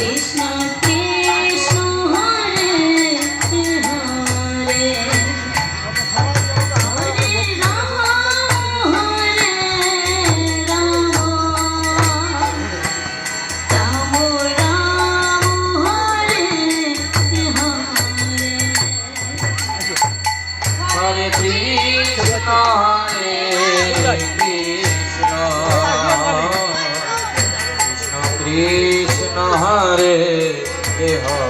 Station. হরে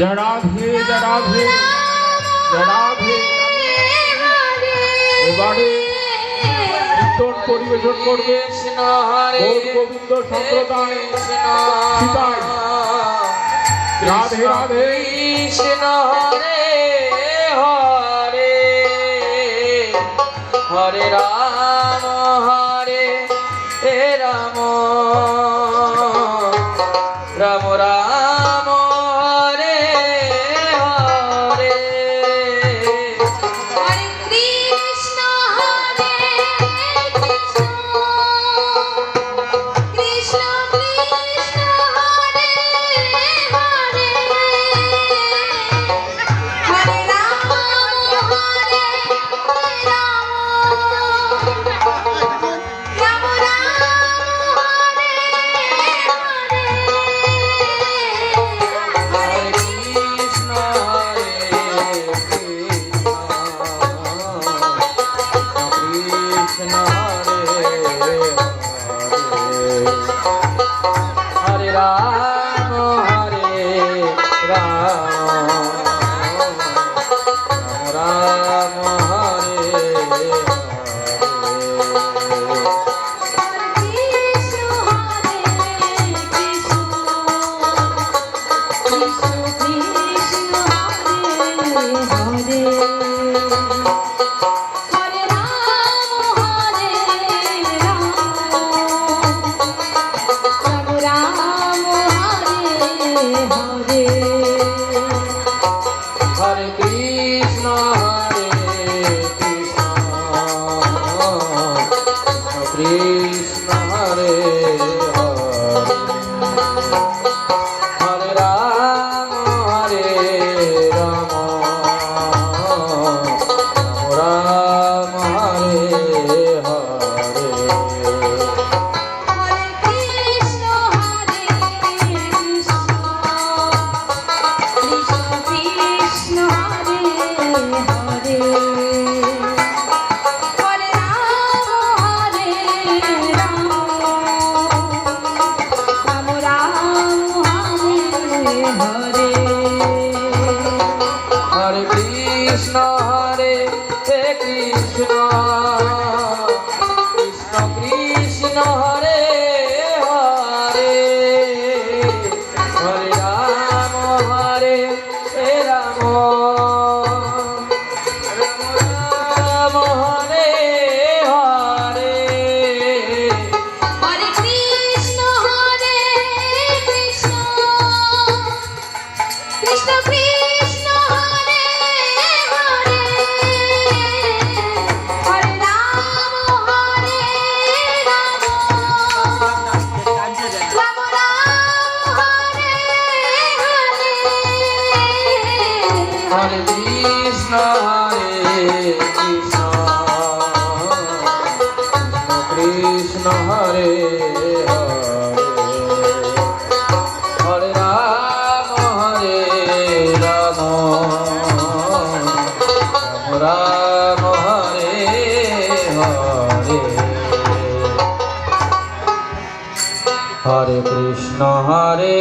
जड़ा भी जड़ा भी जड़ा भी এবারে কীর্তন পরিবেশন করবে গোবিন্দ সম্প্রদায়। হরে হরে রাম হরে রাম রাম রাম। হরে হরে কৃষ্ণ হরে